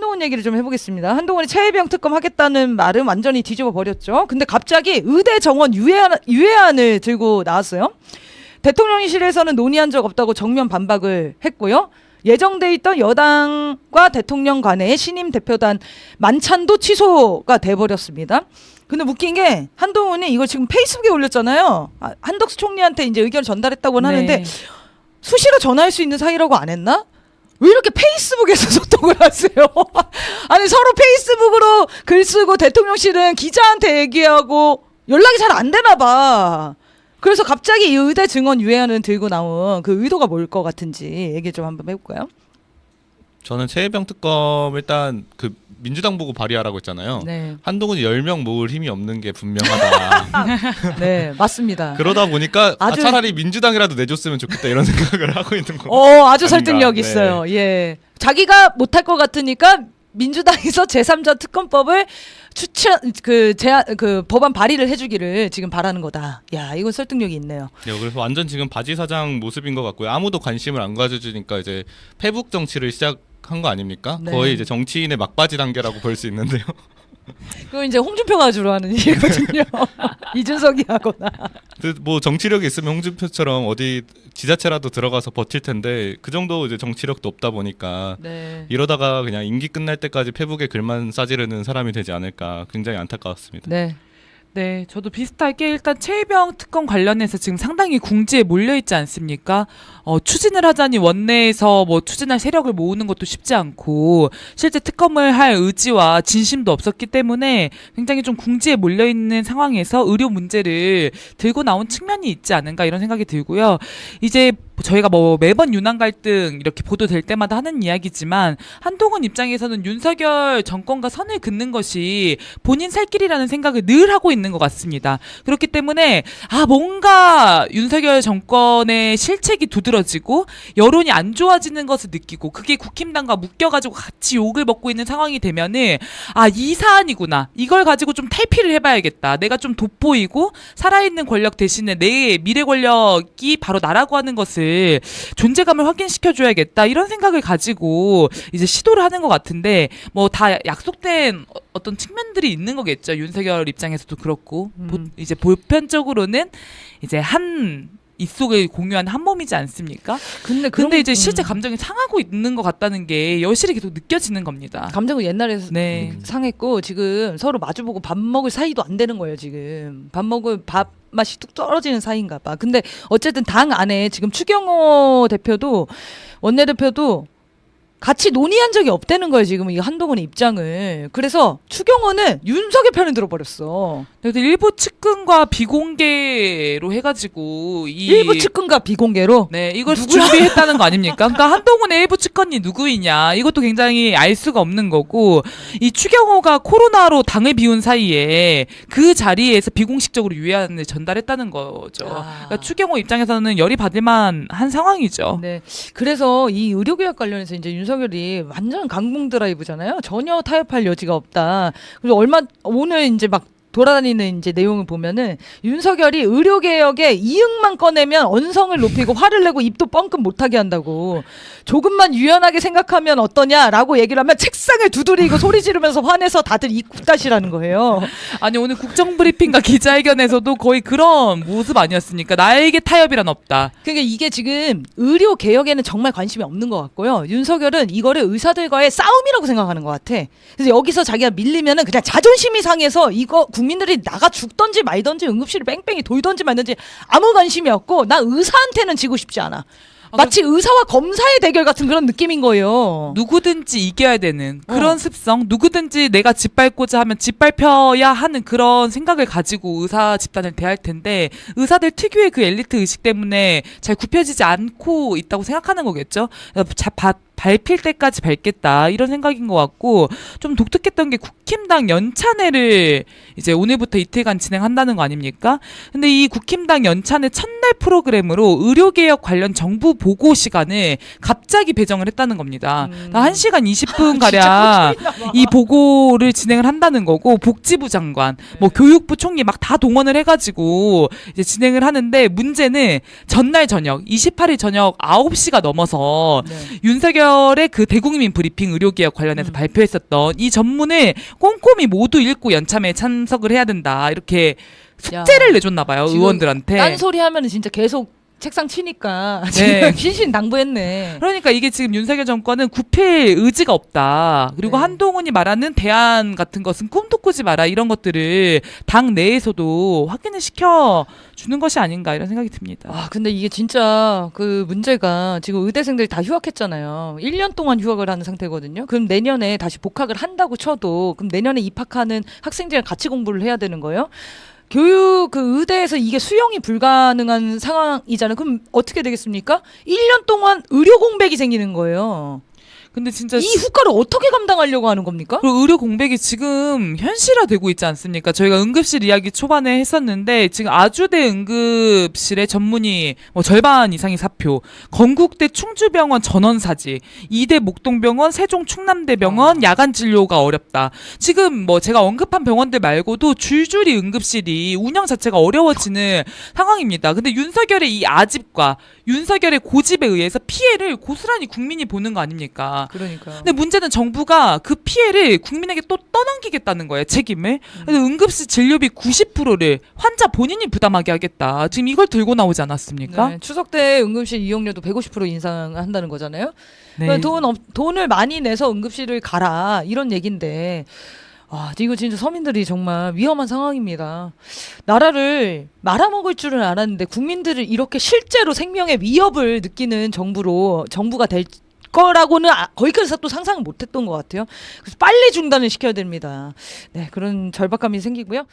한동훈 얘기를 좀 해보겠습니다. 한동훈이 최혜병 특검 하겠다는 말은 완전히 뒤집어 버렸죠. 근데 갑자기 의대 정원 유예안, 유예안을 들고 나왔어요. 대통령실에서는 논의한 적 없다고 정면 반박을 했고요. 예정돼 있던 여당과 대통령 간의 신임 대표단 만찬도 취소가 돼버렸습니다. 근데 웃긴 게 한동훈이 이걸 지금 페이스북에 올렸잖아요. 아, 한덕수 총리한테 이제 의견을 전달했다고는 하는데 네. 수시로 전화할 수 있는 사이라고 안 했나? 왜 이렇게 페이스북에서 소통을 하세요? 아니 서로 페이스북으로 글 쓰고 대통령실은 기자한테 얘기하고 연락이 잘 안 되나 봐. 그래서 갑자기 이 의대 증언 유예안을 들고 나온 그 의도가 뭘 것 같은지 얘기 좀 한번 해볼까요? 저는 최혜병 특검 일단 그 민주당 보고 발의하라고 했잖아요. 네, 한동훈이 10명 모을 힘이 없는 게 분명하다. 네 맞습니다. 그러다 보니까 아, 아주- 차라리 민주당이라도 내줬으면 좋겠다 이런 생각을 하고 있는 거. 어 아주. 설득력 네. 있어요. 예, 자기가 못할 것 같으니까 민주당에서 제3자 특검법을 추천 그 제안 그 법안 발의를 해 주기를 지금 바라는 거다. 야 이건 설득력이 있네요. 네, 그래서 완전 지금 바지 사장 모습인 것 같고요. 아무도 관심을 안 가져주니까 이제 페북 정치를 시작 한 거 아닙니까? 네. 거의 이제 정치인의 막바지 단계라고 볼 수 있는데요. 그거 이제 홍준표가 주로 하는 일이거든요. 이준석이 하거나. 그뭐 정치력이 있으면 홍준표처럼 어디 지자체라도 들어가서 버틸 텐데 그 정도 이제 정치력도 없다 보니까 네. 이러다가 그냥 임기 끝날 때까지 페북에 글만 싸지르는 사람이 되지 않을까 굉장히 안타까웠습니다. 네. 네, 저도 비슷하게 일단 최혜병 특검 관련해서 지금 상당히 궁지에 몰려 있지 않습니까? 어, 추진을 하자니 원내에서 뭐 추진할 세력을 모으는 것도 쉽지 않고 실제 특검을 할 의지와 진심도 없었기 때문에 굉장히 좀 궁지에 몰려 있는 상황에서 의료 문제를 들고 나온 측면이 있지 않은가 이런 생각이 들고요. 이제 저희가 뭐 매번 유난 갈등 이렇게 보도될 때마다 하는 이야기지만 한동훈 입장에서는 윤석열 정권과 선을 긋는 것이 본인 살 길이라는 생각을 늘 하고 있는 것 같습니다. 그렇기 때문에 아 뭔가 윤석열 정권의 실책이 두드러지고 여론이 안 좋아지는 것을 느끼고 그게 국힘당과 묶여가지고 같이 욕을 먹고 있는 상황이 되면은 아 이 사안이구나 이걸 가지고 좀 탈피를 해봐야겠다. 내가 좀 돋보이고 살아있는 권력 대신에 내 미래 권력이 바로 나라고 하는 것을 존재감을 확인시켜줘야겠다 이런 생각을 가지고 이제 시도를 하는 것 같은데 뭐 다 약속된 어- 어떤 측면들이 있는 거겠죠 윤석열 입장에서도 그렇고 음. 보- 이제 보편적으로는 이제 한 입속을 공유한 한 몸이지 않습니까? 근데 근데 그런- 이제 실제 음. 감정이 상하고 있는 것 같다는 게 여실히 계속 느껴지는 겁니다. 감정은 옛날에 네. 상했고 지금 서로 마주보고 밥 먹을 사이도 안 되는 거예요 지금 밥 먹을 밥 맛이 뚝 떨어지는 사이인가 봐. 근데 어쨌든 당 안에 지금 추경호 대표도 원내대표도 같이 논의한 적이 없다는 거예요 지금 이 한동훈의 입장을 그래서 추경호는 윤석열 편을 들어버렸어 그래서 일부 측근과 비공개로 해가지고 이 일부 측근과 비공개로 네, 이걸 누구야? 준비했다는 거 아닙니까? 그러니까 한동훈의 일부 측근이 누구이냐 이것도 굉장히 알 수가 없는 거고 이 추경호가 코로나로 당을 비운 사이에 그 자리에서 비공식적으로 유예안을 전달했다는 거죠. 아. 그러니까 추경호 입장에서는 열이 받을만 한 상황이죠. 네. 그래서 이 의료개혁 관련해서 이제 윤 석열이 완전 강공 드라이브잖아요. 전혀 타협할 여지가 없다. 그리고 얼마 오늘 이제 막 돌아다니는 이제 내용을 보면은 윤석열이 의료 개혁에 이익만 꺼내면 언성을 높이고 화를 내고 입도 뻥끗 못하게 한다고 조금만 유연하게 생각하면 어떠냐라고 얘기를 하면 책상을 두드리고 소리 지르면서 화내서 다들 입국다시라는 거예요. 아니 오늘 국정 브리핑과 기자회견에서도 거의 그런 모습 아니었습니까? 나에게 타협이란 없다. 그러니까 이게 지금 의료 개혁에는 정말 관심이 없는 것 같고요. 윤석열은 이거를 의사들과의 싸움이라고 생각하는 것 같아. 그래서 여기서 자기가 밀리면은 그냥 자존심이 상해서 이거 국민들이 나가 죽던지 말던지 응급실을 뺑뺑이 돌던지 말던지 아무 관심이 없고 나 의사한테는 지고 싶지 않아. 마치 의사와 검사의 대결 같은 그런 느낌인 거예요. 누구든지 이겨야 되는 어. 그런 습성, 누구든지 내가 짓밟고자 하면 짓밟혀야 하는 그런 생각을 가지고 의사 집단을 대할 텐데 의사들 특유의 그 엘리트 의식 때문에 잘 굽혀지지 않고 있다고 생각하는 거겠죠. 자, 바, 밟힐 때까지 밟겠다 이런 생각인 것 같고 좀 독특했던 게 국힘당 연찬회를 이제 오늘부터 이틀간 진행한다는 거 아닙니까? 근데 이 국힘당 연찬의 첫날 프로그램으로 의료개혁 관련 정부 보고 시간을 갑자기 배정을 했다는 겁니다. 음. 한 1시간 20분 가량 이 보고를 진행을 한다는 거고 복지부 장관, 뭐 네. 교육부 총리 막 다 동원을 해가지고 이제 진행을 하는데 문제는 전날 저녁 28일 저녁 9시가 넘어서 네. 윤석열의 그 대국민 브리핑 의료개혁 관련해서 음. 발표했었던 이 전문을 꼼꼼히 모두 읽고 연참에 참석을 해야 된다 이렇게 숙제를 야, 내줬나 봐요 지금 의원들한테. 딴 소리 하면은 진짜 계속 책상 치니까 네. 지금 신신 당부했네. 그러니까 이게 지금 윤석열 정권은 굽힐 의지가 없다. 그리고 네. 한동훈이 말하는 대안 같은 것은 꿈도 꾸지 마라 이런 것들을 당 내에서도 확인을 시켜 주는 것이 아닌가 이런 생각이 듭니다. 아, 근데 이게 진짜 그 문제가 지금 의대생들이 다 휴학했잖아요. 1년 동안 휴학을 하는 상태거든요. 그럼 내년에 다시 복학을 한다고 쳐도 그럼 내년에 입학하는 학생들이랑 같이 공부를 해야 되는 거예요? 교육 그 의대에서 이게 수용이 불가능한 상황이잖아요. 그럼 어떻게 되겠습니까? 1년 동안 의료 공백이 생기는 거예요. 근데 진짜 이 후과를 어떻게 감당하려고 하는 겁니까? 그리고 의료 공백이 지금 현실화되고 있지 않습니까? 저희가 응급실 이야기 초반에 했었는데 지금 아주대 응급실의 전문의 뭐 절반 이상이 사표, 건국대 충주병원 전원 사지, 이대 목동병원, 세종 충남대병원 야간 진료가 어렵다. 지금 뭐 제가 언급한 병원들 말고도 줄줄이 응급실이 운영 자체가 어려워지는 상황입니다. 근데 윤석열의 이 아집과 윤석열의 고집에 의해서 피해를 고스란히 국민이 보는 거 아닙니까? 그러니까. 근데 문제는 정부가 그 피해를 국민에게 또 떠넘기겠다는 거예요 책임을. 음. 그래서 응급실 진료비 90%를 환자 본인이 부담하게 하겠다. 지금 이걸 들고 나오지 않았습니까? 네, 추석 때 응급실 이용료도 150% 인상한다는 거잖아요. 네. 그러니까 돈 없, 돈을 많이 내서 응급실을 가라 이런 얘긴데 아 이거 진짜 서민들이 정말 위험한 상황입니다. 나라를 말아먹을 줄은 알았는데 국민들을 이렇게 실제로 생명의 위협을 느끼는 정부로 정부가 될 거라고는 아, 거기까지 또 상상을 못했던 것 같아요. 그래서 빨리 중단을 시켜야 됩니다. 네 그런 절박감이 생기고요.